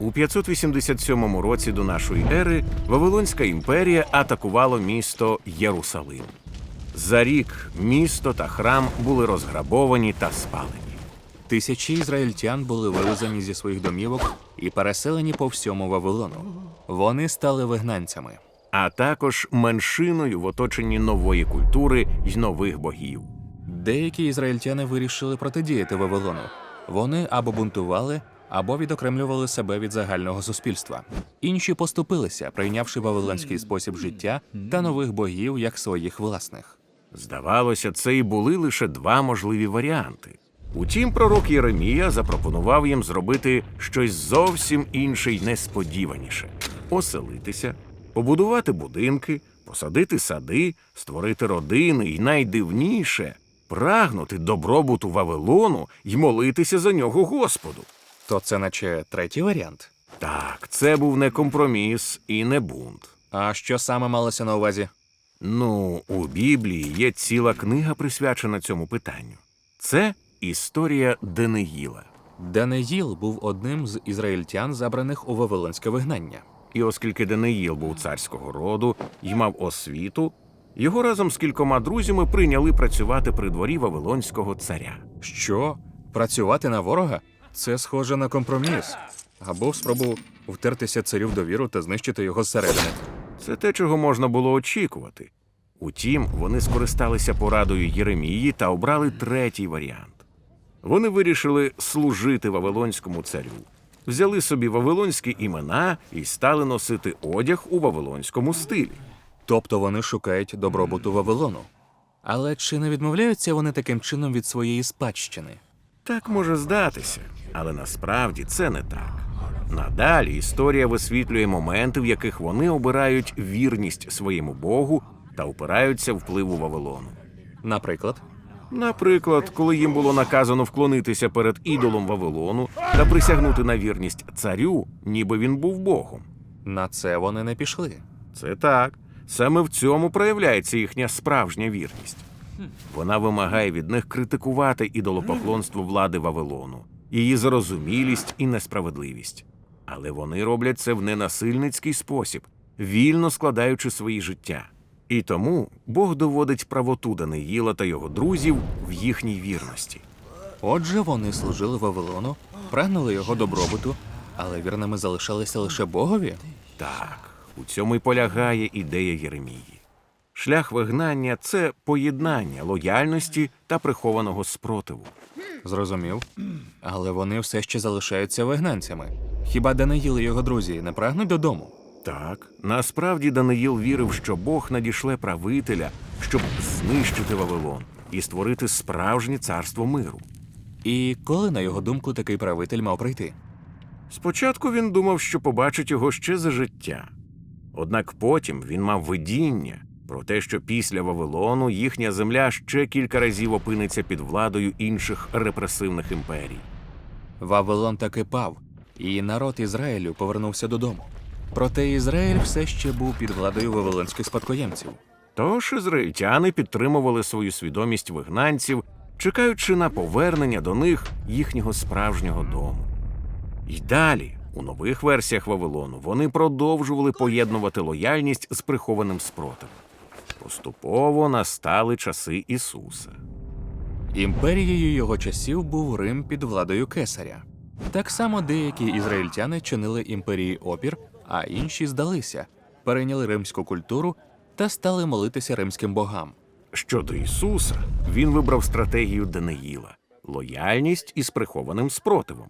У 587 році до нашої ери Вавилонська імперія атакувала місто Єрусалим. За рік місто та храм були розграбовані та спалені. Тисячі ізраїльтян були вивезені зі своїх домівок і переселені по всьому Вавилону. Вони стали вигнанцями. а також меншиною в оточенні нової культури й нових богів. Деякі ізраїльтяни вирішили протидіяти Вавилону. Вони або бунтували, або відокремлювали себе від загального суспільства. Інші поступилися, прийнявши вавилонський спосіб життя та нових богів як своїх власних. Здавалося, це і були лише два можливі варіанти. Утім, пророк Єремія запропонував їм зробити щось зовсім інше й несподіваніше: оселитися, побудувати будинки, посадити сади, створити родини і найдивніше прагнути добробуту Вавилону й молитися за нього Господу. То це наче третій варіант. Так, це був не компроміс і не бунт. А що саме малося на увазі? Ну, у Біблії є ціла книга присвячена цьому питанню. Це історія Денеїла. Даниїл був одним з ізраїльтян, забраних у вавилонське вигнання. І оскільки Денеїл був царського роду і мав освіту, його разом з кількома друзями прийняли працювати при дворі Вавилонського царя. Що? Працювати на ворога? Це схоже на компроміс. Або спробу втертися царю в довіру та знищити його зсередини. Це те, чого можна було очікувати. Утім, вони скористалися порадою Єремії та обрали третій варіант. Вони вирішили служити Вавилонському царю, взяли собі вавилонські імена і стали носити одяг у вавилонському стилі. Тобто вони шукають добробуту Вавилону. Але чи не відмовляються вони таким чином від своєї спадщини? Так може здатися, але насправді це не так. Надалі історія висвітлює моменти, в яких вони обирають вірність своєму Богу та опираються впливу Вавилону. Наприклад, Наприклад, коли їм було наказано вклонитися перед ідолом Вавилону та присягнути на вірність царю, ніби він був Богом. на це вони не пішли. Це так. Саме в цьому проявляється їхня справжня вірність. Вона вимагає від них критикувати ідолопоклонство влади Вавилону, її зарозумілість і несправедливість. Але вони роблять це в ненасильницький спосіб, вільно складаючи свої життя. І тому Бог доводить правоту Даниїла та його друзів в їхній вірності. Отже, вони служили Вавилону, прагнули його добробуту, але вірними залишалися лише Богові. Так, у цьому й полягає ідея Єремії. Шлях вигнання це поєднання лояльності та прихованого спротиву. Зрозумів. Але вони все ще залишаються вигнанцями. Хіба Даниїл і його друзі не прагнуть додому? Так, насправді Даниїл вірив, що Бог надішле правителя, щоб знищити Вавилон і створити справжнє царство миру. І коли, на його думку, такий правитель мав прийти? Спочатку він думав, що побачить його ще за життя. Однак потім він мав видіння про те, що після Вавилону їхня земля ще кілька разів опиниться під владою інших репресивних імперій. Вавилон таки пав, і народ Ізраїлю повернувся додому. Проте Ізраїль все ще був під владою вавилонських спадкоємців. Тож ізраїльтяни підтримували свою свідомість вигнанців, чекаючи на повернення до них їхнього справжнього дому. І далі, у нових версіях Вавилону, вони продовжували поєднувати лояльність з прихованим спротивом. Поступово настали часи Ісуса. Імперією його часів був Рим під владою кесаря. Так само деякі ізраїльтяни чинили імперії опір, а інші здалися, перейняли римську культуру та стали молитися римським богам. Щодо Ісуса, він вибрав стратегію Даниїла лояльність із прихованим спротивом.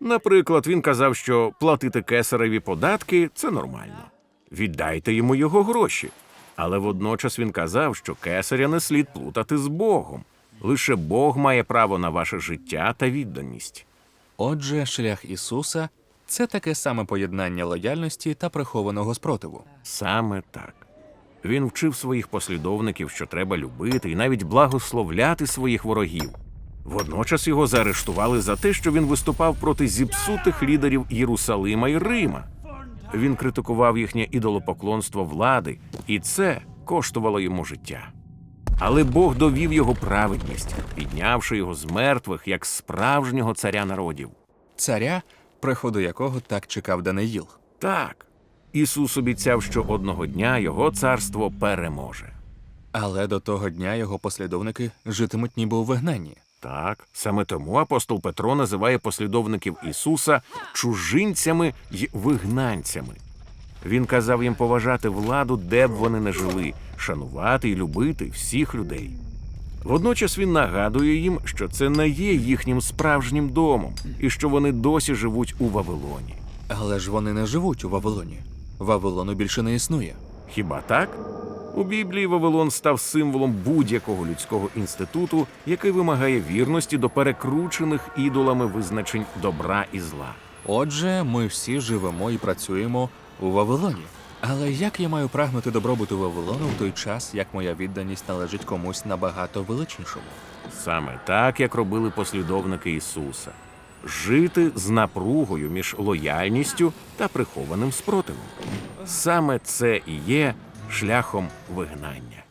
Наприклад, він казав, що платити кесареві податки це нормально. Віддайте йому його гроші. Але водночас він казав, що кесаря не слід плутати з Богом. Лише Бог має право на ваше життя та відданість. Отже, шлях Ісуса це таке саме поєднання лояльності та прихованого спротиву. Саме так. Він вчив своїх послідовників, що треба любити і навіть благословляти своїх ворогів. Водночас його заарештували за те, що він виступав проти зіпсутих лідерів Єрусалима і Рима. Він критикував їхнє ідолопоклонство влади, і це коштувало йому життя. Але Бог довів його праведність, піднявши його з мертвих як справжнього царя народів. Царя, приходу якого так чекав Даниїл. Так. Ісус обіцяв, що одного дня його царство переможе. Але до того дня його послідовники житимуть ніби у вигнанні. Так, саме тому апостол Петро називає послідовників Ісуса чужинцями й вигнанцями. Він казав їм поважати владу, де б вони не жили, шанувати і любити всіх людей. Водночас він нагадує їм, що це не є їхнім справжнім домом, і що вони досі живуть у Вавилоні. Але ж вони не живуть у Вавилоні. Вавилону більше не існує. Хіба так? У Біблії Вавилон став символом будь-якого людського інституту, який вимагає вірності до перекручених ідолами визначень добра і зла. Отже, ми всі живемо і працюємо у Вавилоні. Але як я маю прагнути добробуту Вавилону в той час, як моя відданість належить комусь набагато величнішому? Саме так, як робили послідовники Ісуса. Жити з напругою між лояльністю та прихованим спротивом. Саме це і є шляхом вигнання.